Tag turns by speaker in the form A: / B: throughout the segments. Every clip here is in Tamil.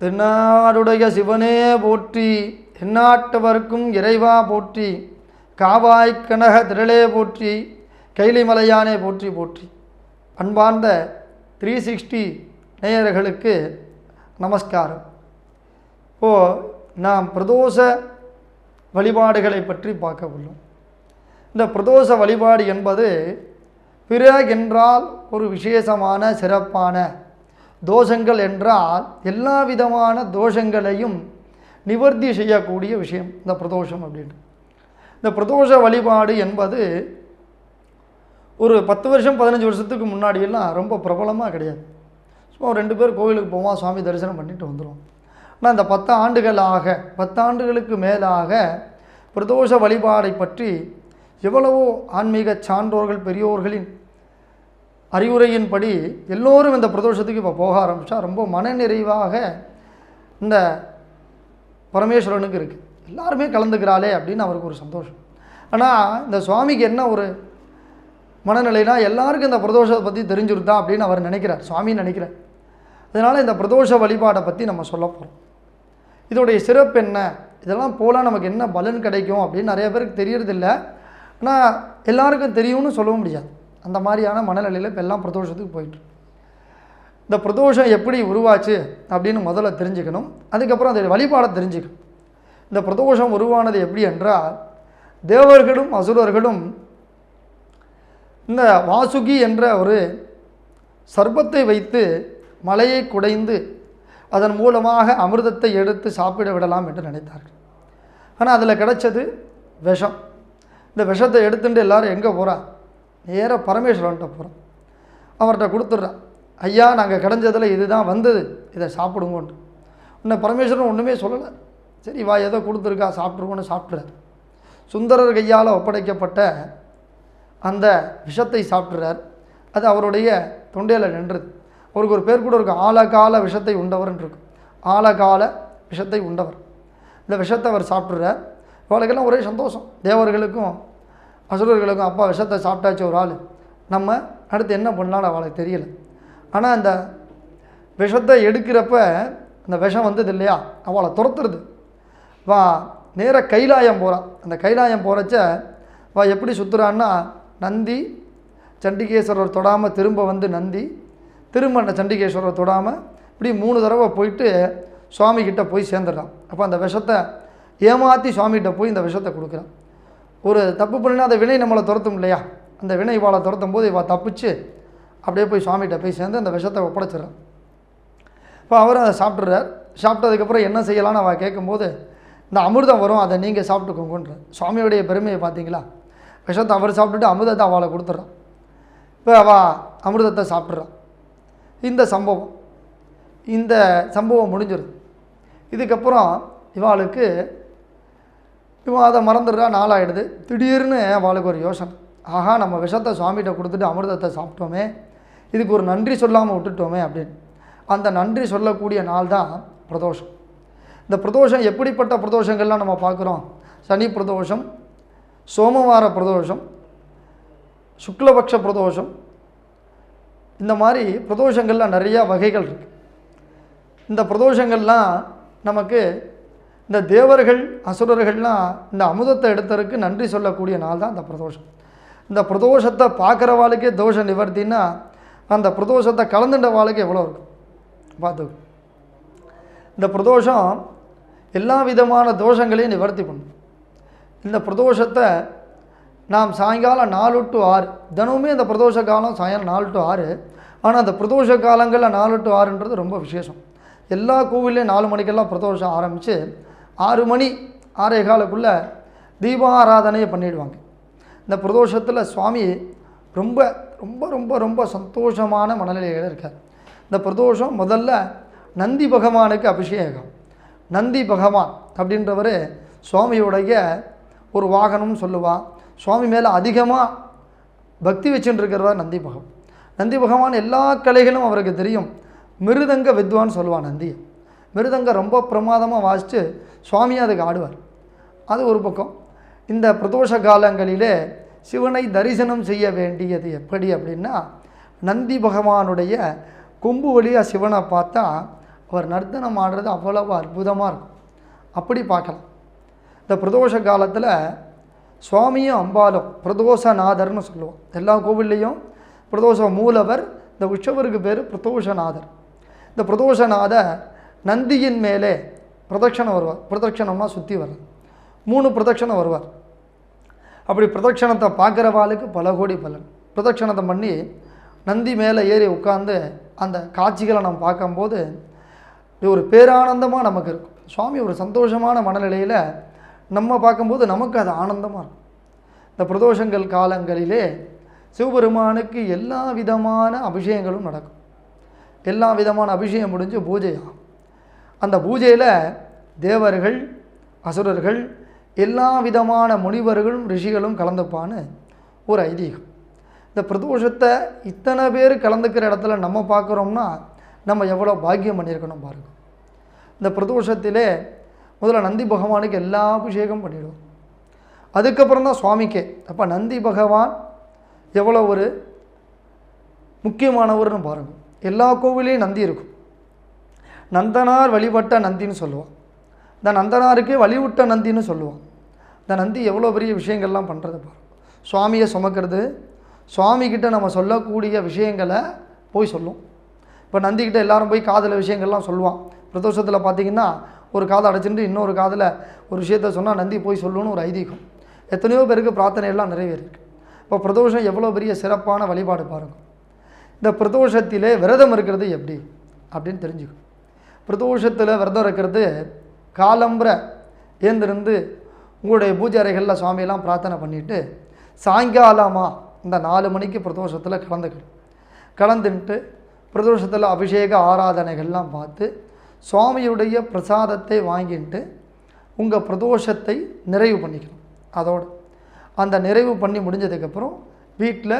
A: தென்னாடுடைய சிவனே போற்றி எந்நாட்டவர்க்கும் இறைவா போற்றி காவாய் கனக திரளே போற்றி கைலிமலையானே போற்றி போற்றி. அன்பார்ந்த த்ரீ சிக்ஸ்டி நேயர்களுக்கு நமஸ்காரம். இப்போது நாம் பிரதோஷ வழிபாடுகளை பற்றி பார்க்க உள்ளோம். இந்த பிரதோஷ வழிபாடு என்பது பிற என்றால் ஒரு விசேஷமான சிறப்பான தோஷங்கள் என்றால் எல்லா விதமான தோஷங்களையும் நிவர்த்தி செய்யக்கூடிய விஷயம் இந்த பிரதோஷம் அப்படின்னு. இந்த பிரதோஷ வழிபாடு என்பது ஒரு பத்து வருஷம் பதினஞ்சு வருஷத்துக்கு முன்னாடியெல்லாம் ரொம்ப பிரபலமாக கிடையாது. சும்மா ரெண்டு பேர் கோவிலுக்கு போவோம் சுவாமி தரிசனம் பண்ணிட்டு வந்துடுவோம் ஆனால் இந்த பத்து ஆண்டுகளாக பத்தாண்டுகளுக்கு மேலாக பிரதோஷ வழிபாடை பற்றி எவ்வளவோ ஆன்மீக சான்றோர்கள் பெரியோர்களின் அறிவுரையின்படி எல்லோரும் இந்த பிரதோஷத்துக்கு இப்போ போக ஆரம்பித்தா ரொம்ப மனநிறைவாக இந்த பரமேஸ்வரனுக்கு இருக்குது எல்லாருமே கலந்துக்கிறாளே அப்படின்னு அவருக்கு ஒரு சந்தோஷம். ஆனால் இந்த சுவாமிக்கு என்ன ஒரு மனநிலைனா எல்லாருக்கும் இந்த பிரதோஷத்தை பற்றி தெரிஞ்சிருந்தா அப்படின்னு அவர் நினைக்கிறார். சுவாமி நினைக்கிறார். அதனால் இந்த பிரதோஷ வழிபாடை பற்றி நம்ம சொல்ல போகிறோம் இதோடைய சிறப்பு என்ன? இதெல்லாம் போலாம் நமக்கு என்ன பலன் கிடைக்கும் அப்படின்னு நிறைய பேருக்கு தெரியறதில்ல. ஆனால் எல்லாருக்கும் தெரியும்னு சொல்லவும் முடியாது. அந்த மாதிரியான மனநிலையில் இப்போ எல்லாம் பிரதோஷத்துக்கு போயிட்டு இந்த பிரதோஷம் எப்படி உருவாச்சு அப்படின்னு முதல்ல தெரிஞ்சுக்கணும். அதுக்கப்புறம் அதை வழிபாடை தெரிஞ்சுக்கணும். இந்த பிரதோஷம் உருவானது எப்படி என்றால் தேவர்களும் அசுரர்களும் இந்த வாசுகி என்ற ஒரு சர்ப்பத்தை வைத்து மலையை குடைந்து அதன் மூலமாக அமிர்தத்தை எடுத்து சாப்பிட விடலாம் என்று நினைத்தார்கள். ஆனால் அதில் கிடைச்சது விஷம். இந்த விஷத்தை எடுத்துட்டு எல்லாரும் எங்கே போகிறா நேராக பரமேஸ்வரன்ட்ட போகிறோம் அவர்கிட்ட கொடுத்துட்றான் ஐயா நாங்கள் கிடைஞ்சதில் இதுதான் வந்தது. இதை சாப்பிடுங்கன்ட்டு. உன்னை பரமேஸ்வரன் ஒன்றுமே சொல்லலை. சரி வா ஏதோ கொடுத்துருக்கா சாப்பிட்ருவோன்னு சாப்பிட்றாரு சுந்தரர் கையால் ஒப்படைக்கப்பட்ட அந்த விஷத்தை சாப்பிட்றார் அது அவருடைய தொண்டையில் நின்றுது. அவருக்கு ஒரு பேர் கூட இருக்கும் ஆழகால விஷத்தை உண்டவர்னு இருக்கும் ஆழகால விஷத்தை உண்டவர். இந்த விஷத்தை அவர் சாப்பிட்றார் இவளுக்கெல்லாம் ஒரே சந்தோஷம். தேவர்களுக்கும் அசுரர்களுக்கும் அப்பா விஷத்தை சாப்பிட்டாச்சு ஒரு ஆள். நம்ம அடுத்து என்ன பண்ணலான்னு அவளுக்கு தெரியல. ஆனால் அந்த விஷத்தை எடுக்கிறப்ப அந்த விஷம் வந்தது இல்லையா? அவளை துரத்துறது. வா நேராக கைலாயம் போகிறான் அந்த கைலாயம் போகிறச்ச வா எப்படி சுற்றுறான்னா நந்தி சண்டிகேஸ்வரர் தொடாமல் திரும்ப வந்து நந்தி திரும்ப அந்த சண்டிகேஸ்வரர் தொடாமல் இப்படி மூணு தடவை போயிட்டு சுவாமிகிட்ட போய் சேர்ந்துடுறான். அப்போ அந்த விஷத்தை ஏமாற்றி சுவாமிகிட்ட போய் இந்த விஷத்தை கொடுக்குறான். ஒரு தப்பு பண்ணினா அந்த வினை நம்மளை துரத்தும் இல்லையா? அந்த வினை இவாளை துரத்தும் போது இவள் தப்பிச்சு அப்படியே போய் சுவாமிகிட்ட போய் சேர்ந்து அந்த விஷத்தை ஒப்படைச்சிடறான் இப்போ அவரும் அதை சாப்பிட்றார் சாப்பிட்டதுக்கப்புறம் என்ன செய்யலாம்னு அவள் கேட்கும்போது இந்த அமிர்தம் வரும் அதை நீங்கள் சாப்பிட்டுக்கோங்கன்ற. சுவாமியோடைய பெருமையை பார்த்தீங்களா? விஷத்தை அவர் சாப்பிட்டுட்டு அமிர்தத்தை அவளை கொடுத்துட்றான் இப்போ அவள் அமிர்தத்தை சாப்பிட்றான் இந்த சம்பவம் இந்த சம்பவம் முடிஞ்சிருது. இதுக்கப்புறம் இவாளுக்கு இவன் அதை மறந்துடுறா நாளாகிடுது திடீர்னு அவளுக்கு ஒரு யோசனை. ஆஹா நம்ம விஷத்தை சுவாமிகிட்ட கொடுத்துட்டு அமிர்தத்தை சாப்பிட்டோமே. இதுக்கு ஒரு நன்றி சொல்லாமல் விட்டுட்டோமே அப்படின்னு. அந்த நன்றி சொல்லக்கூடிய நாள் தான் பிரதோஷம். இந்த பிரதோஷம் எப்படிப்பட்ட பிரதோஷங்கள்லாம் நம்ம பார்க்குறோம்? சனி பிரதோஷம் சோமவார பிரதோஷம் சுக்லபக்ஷ பிரதோஷம். இந்த மாதிரி பிரதோஷங்களில் நிறையா வகைகள் இருக்குது இந்த பிரதோஷங்கள்லாம் நமக்கு இந்த தேவர்கள் அசுரர்கள்லாம் இந்த அமுதத்தை எடுத்ததுக்கு நன்றி சொல்லக்கூடிய நாள் தான் இந்த பிரதோஷம். இந்த பிரதோஷத்தை பார்க்குறவாளுக்கே தோஷ நிவர்த்தின்னா அந்த பிரதோஷத்தை கலந்துட்ட வாழ்க்கை எவ்வளோ இருக்கும்? பார்த்து இந்த பிரதோஷம் எல்லா விதமான தோஷங்களையும் நிவர்த்தி பண்ணும். இந்த பிரதோஷத்தை நாம் சாயங்காலம் நாலு டு ஆறு தினமுமே இந்த பிரதோஷ காலம் சாயங்காலம் நாலு டு ஆறு ஆனால் அந்த பிரதோஷ காலங்களில் நாலு டு ஆறுன்றது ரொம்ப விசேஷம். எல்லா கோவில்லையும் நாலு மணிக்கெல்லாம் பிரதோஷம் ஆரம்பித்து ஆறு மணி ஆறே காலக்குள்ளே தீபாராதனையை பண்ணிடுவாங்க. இந்த பிரதோஷத்தில் சுவாமி ரொம்ப ரொம்ப ரொம்ப ரொம்ப சந்தோஷமான மனநிலையில் இருக்கார். இந்த பிரதோஷம் முதல்ல நந்தி பகவானுக்கு அபிஷேகம். நந்தி பகவான் அப்படின்றவர் சுவாமியுடைய ஒரு வாகனம்னு சொல்லுவான் சுவாமி மேலே அதிகமாக பக்தி வச்சுட்டுருக்கிறவர் நந்தி பகவான். நந்தி பகவான் எல்லா கலைகளும் அவருக்கு தெரியும். மிருதங்க வித்வான் சொல்லுவான் நந்தியை. மிருதங்க ரொம்ப பிரமாதமாக வாசித்து சுவாமியை அதுக்கு ஆடுவார். அது ஒரு பக்கம். இந்த பிரதோஷ காலங்களிலே சிவனை தரிசனம் செய்ய வேண்டியது எப்படி அப்படின்னா நந்தி பகவானுடைய கொம்பு வழியாக சிவனை பார்த்தா அவர் நர்த்தனம் ஆடுறது அவ்வளவு அற்புதமாக இருக்கும். அப்படி பார்க்கலாம். இந்த பிரதோஷ காலத்தில் சுவாமியும் அம்பாலும் பிரதோஷநாதர்னு சொல்லுவோம். எல்லா கோவில்லையும் பிரதோஷ மூலவர் இந்த உற்சவருக்கு பேர் பிரதோஷநாதர். இந்த பிரதோஷநாதர் நந்தியின் மேலே பிரதட்சணம் வருவார். பிரதட்சணம்னா சுற்றி வர்றது. மூணு பிரதட்சணம் வருவார். அப்படி பிரதட்சணத்தை பார்க்குறவாளுக்கு பல கோடி பலன். பிரதட்சணத்தை பண்ணி நந்தி மேலே ஏறி உட்காந்து அந்த காட்சிகளை நம்ம பார்க்கும்போது இது ஒரு பேரானந்தமாக நமக்கு இருக்கும். சுவாமி ஒரு சந்தோஷமான மனநிலையில் நம்ம பார்க்கும்போது நமக்கு அது ஆனந்தமாக இருக்கும். இந்த பிரதோஷங்கள் காலங்களிலே சிவபெருமானுக்கு எல்லா விதமான அபிஷேகங்களும் நடக்கும். எல்லா விதமான அபிஷேகம் முடிஞ்சு பூஜை அந்த பூஜையில் தேவர்கள் அசுரர்கள் எல்லா விதமான முனிவர்களும் ரிஷிகளும் கலந்துப்பான்னு ஒரு ஐதீகம். இந்த பிரதோஷத்தை இத்தனை பேர் கலந்துக்கிற இடத்துல நம்ம பார்க்குறோம்னா நம்ம எவ்வளோ பாக்கியம் பண்ணியிருக்கணும் பாருங்க. இந்த பிரதோஷத்திலே முதல்ல நந்தி பகவானுக்கு எல்லா அபிஷேகம் பண்ணிவிடுவோம் அதுக்கப்புறம் தான் சுவாமிக்கே. அப்போ நந்தி பகவான் எவ்வளோ ஒரு முக்கியமானவர்னு பாருங்கள் எல்லா கோவிலையும் நந்தி இருக்கும். நந்தனார் வழிபட்ட நந்தின்னு சொல்லுவான் இந்த நந்தனாருக்கு வழிவிட்ட நந்தின்னு சொல்லுவான் இந்த நந்தி எவ்வளோ பெரிய விஷயங்கள்லாம் பண்ணுறது பாருங்க சுவாமியை சுமக்கிறது சுவாமிக்கிட்ட நம்ம சொல்லக்கூடிய விஷயங்களை போய் சொல்லும். இப்போ நந்திக்கிட்ட எல்லாரும் போய் காதில் விஷயங்கள்லாம் சொல்லுவான். பிரதோஷத்தில் பார்த்தீங்கன்னா ஒரு காதை அடைச்சிட்டு இன்னொரு காதில் ஒரு விஷயத்த சொன்னால் நந்தி போய் சொல்லணும்னு ஒரு ஐதீகம். எத்தனையோ பேருக்கு பிரார்த்தனை எல்லாம் நிறைவேறிருக்கு இப்போ பிரதோஷம் எவ்வளோ பெரிய சிறப்பான வழிபாடு பாருங்கள் இந்த பிரதோஷத்திலே விரதம் இருக்கிறது எப்படி? அப்படின்னு தெரிஞ்சுக்கணும். பிரதோஷத்தில் விரதம் இருக்கிறது காலம்புற ஏந்திருந்து உங்களுடைய பூஜை அறைகளில் சுவாமியெல்லாம் பிரார்த்தனை பண்ணிவிட்டு சாயங்காலமாக இந்த நாலு மணிக்கு பிரதோஷத்தில் கலந்துக்கணும். கலந்துன்ட்டு பிரதோஷத்தில் அபிஷேக ஆராதனைகள்லாம் பார்த்து சுவாமியுடைய பிரசாதத்தை வாங்கிட்டு உங்கள் பிரதோஷத்தை நிறைவு பண்ணிக்கணும். அதோடு. அந்த நிறைவு பண்ணி முடிஞ்சதுக்கப்புறம் வீட்டில்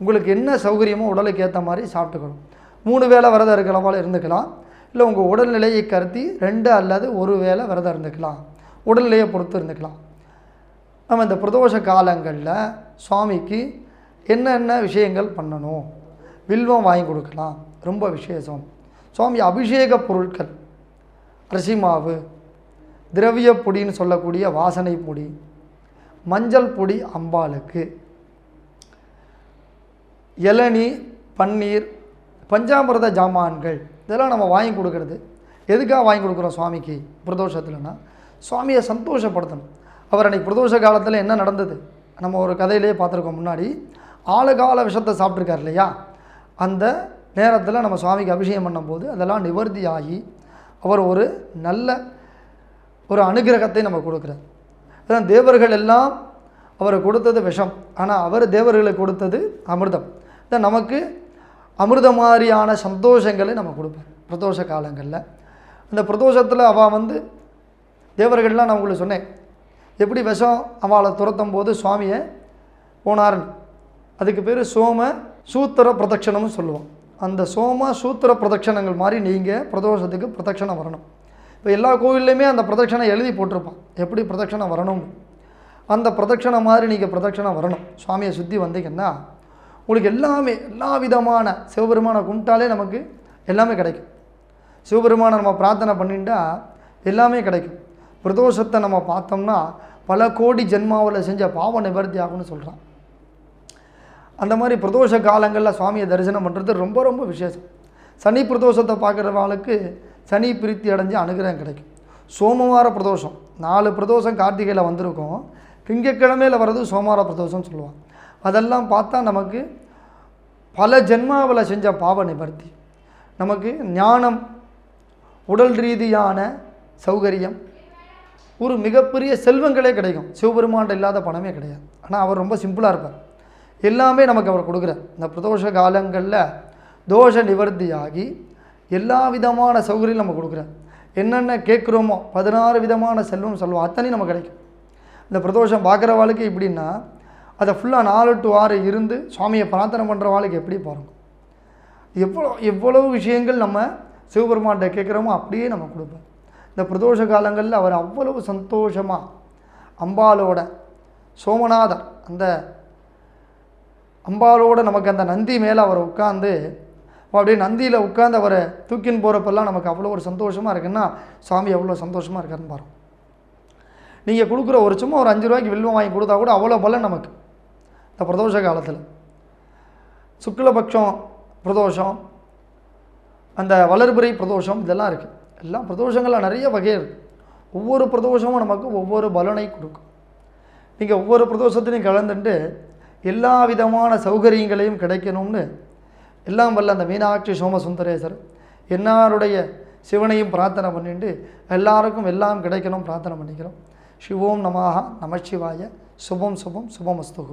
A: உங்களுக்கு என்ன சௌகரியமோ உடலுக்கு ஏற்ற மாதிரி சாப்பிட்டுக்கணும். மூணு வேளை விரதம் இருக்கிறவால இருந்துக்கலாம். இல்லை உங்கள் உடல்நிலையை கருத்தி ரெண்டு அல்லது ஒரு வேளை விரதம் இருந்துக்கலாம். உடல்நிலையை பொறுத்து இருந்துக்கலாம். நம்ம இந்த பிரதோஷ காலங்களில் சுவாமிக்கு என்னென்ன விஷயங்கள் பண்ணணும்? வில்வம் வாங்கி கொடுக்கலாம். ரொம்ப விசேஷம். சுவாமி அபிஷேக பொருட்கள். அரிசி மாவு திரவிய பொடின்னு சொல்லக்கூடிய வாசனை பொடி மஞ்சள் பொடி அம்பாளுக்கு இளநீர் பன்னீர் பஞ்சாமிரத ஜாமான்கள் இதெல்லாம் நம்ம வாங்கி கொடுக்கறது. எதுக்காக வாங்கி கொடுக்குறோம் சுவாமிக்கு பிரதோஷத்துலனா சுவாமியை சந்தோஷப்படுத்தணும். அவர் அன்றைக்கி பிரதோஷ காலத்தில் என்ன நடந்தது? நம்ம ஒரு கதையிலே பார்த்துருக்கோம் முன்னாடி. ஆளுகால விஷத்தை சாப்பிட்ருக்கார் இல்லையா? அந்த நேரத்தில் நம்ம சுவாமிக்கு அபிஷேகம் பண்ணும்போது அதெல்லாம் நிவர்த்தி ஆகி அவர் ஒரு நல்ல ஒரு அனுகிரகத்தை நம்ம கொடுக்குறார். அதான் தேவர்கள் எல்லாம் அவர் கொடுத்தது விஷம். ஆனால் அவர் தேவர்களுக்கு கொடுத்தது அமிர்தம். இதான் நமக்கு அமிர்த மாதிரியான சந்தோஷங்களை நம்ம கொடுப்பார் பிரதோஷ காலங்களில். அந்த பிரதோஷத்தில் அவள் வந்து தேவர்கள்லாம் நான் உங்களுக்கு சொன்னேன். எப்படி விஷம் அவளை துரத்தும் போது சுவாமியை போனார்னு அதுக்கு பேர் சோம சூத்திர பிரதட்சணம்னு சொல்லுவோம். அந்த சோம சூத்திர பிரதட்சணங்கள் மாதிரி நீங்கள் பிரதோஷத்துக்கு பிரதட்சணம் வரணும். இப்போ எல்லா கோவில்லையுமே அந்த பிரதட்சணை எழுதி போட்டிருப்பான். எப்படி பிரதட்சணம் வரணும் அந்த பிரதட்சணம் மாதிரி நீங்கள் பிரதட்சணம் வரணும். சுவாமியை சுற்றி வந்தீங்கன்னா உங்களுக்கு எல்லாமே எல்லா விதமான சிவபெருமானை கும்பிட்டாலே நமக்கு எல்லாமே கிடைக்கும். சிவபெருமானை நம்ம பிரார்த்தனை பண்ணிட்டா எல்லாமே கிடைக்கும். பிரதோஷத்தை நம்ம பார்த்தோம்னா பல கோடி ஜென்மாவில் செஞ்ச பாவ நிவர்த்தி ஆகும்னு சொல்கிறான் அந்த மாதிரி பிரதோஷ காலங்களில் சுவாமியை தரிசனம் பண்ணுறது ரொம்ப ரொம்ப விசேஷம். சனி பிரதோஷத்தை பார்க்குறவாளுக்கு சனி பிரீத்தி அடைஞ்சு அனுகிரகம் கிடைக்கும். சோமவார பிரதோஷம் நாலு பிரதோஷம் கார்த்திகையில் வந்திருக்கும். திங்கக்கிழமையில் வர்றது சோமவார பிரதோஷம்னு சொல்லுவான் அதெல்லாம் பார்த்தா நமக்கு பல ஜென்மாவில் செஞ்ச பாவ நிவர்த்தி. நமக்கு ஞானம் உடல் ரீதியான சௌகரியம் ஒரு மிகப்பெரிய செல்வங்களே கிடைக்கும். சிவபெருமான் இல்லாத பணமே கிடையாது. ஆனால் அவர் ரொம்ப சிம்பிளாக இருப்பார். எல்லாமே நமக்கு அவர் கொடுக்குறார். இந்த பிரதோஷ காலங்களில் தோஷ நிவர்த்தியாகி எல்லா விதமான சௌகரியம் நம்ம கொடுக்குறார். என்னென்ன கேட்குறோமோ பதினாறு விதமான செல்வம் செல்வம் அத்தனையும் நமக்கு கிடைக்கும். இந்த பிரதோஷம் பார்க்குற வாழ்க்கை எப்படின்னா அதை ஃபுல்லாக நாலு டு ஆறு இருந்து சுவாமியை பிரார்த்தனை பண்ணுற வாழ்க்கை எப்படி பாருங்க. எவ்வளோ எவ்வளவு விஷயங்கள் நம்ம சிவபெருமான்கிட்ட கேட்குறோமோ அப்படியே நம்ம கொடுப்போம். இந்த பிரதோஷ காலங்களில் அவர் அவ்வளவு சந்தோஷமாக அம்பாலோட சோமநாதர் அந்த அம்பாலோட நமக்கு அந்த நந்தி மேலே அவர் உட்காந்து அப்படியே நந்தியில் உட்காந்து அவரை தூக்கின்னு போகிறப்பெல்லாம் நமக்கு அவ்வளோ ஒரு சந்தோஷமாக இருக்குன்னா சுவாமி எவ்வளோ சந்தோஷமாக இருக்காருன்னு பாருங்கள் நீங்கள் கொடுக்குற ஒரு சும்மா ஒரு அஞ்சு ரூபாய்க்கு வில்வம் வாங்கி கொடுத்தா கூட அவ்வளோ பலன் நமக்கு. இந்த பிரதோஷ காலத்தில் சுக்லபக்ஷம் பிரதோஷம் அந்த வளர்பிறை பிரதோஷம் இதெல்லாம் இருக்குது எல்லாம் பிரதோஷங்களில் நிறைய வகை இருக்குது ஒவ்வொரு பிரதோஷமும் நமக்கு ஒவ்வொரு பலனை கொடுக்கும். நீங்கள் ஒவ்வொரு பிரதோஷத்திலையும் கலந்துட்டு எல்லா விதமான சௌகரியங்களையும் கிடைக்கணும்னு எல்லாம் வல்ல அந்த மீனாட்சி சோமசுந்தரேசர் என்னாருடைய சிவனையும் பிரார்த்தனை பண்ணிட்டு எல்லாருக்கும் எல்லாம் கிடைக்கணும் பிரார்த்தனை பண்ணிக்கிறோம். சிவோம் நமாக நமச்சிவாய சுபம் சுபம் சுபமஸ்துகு.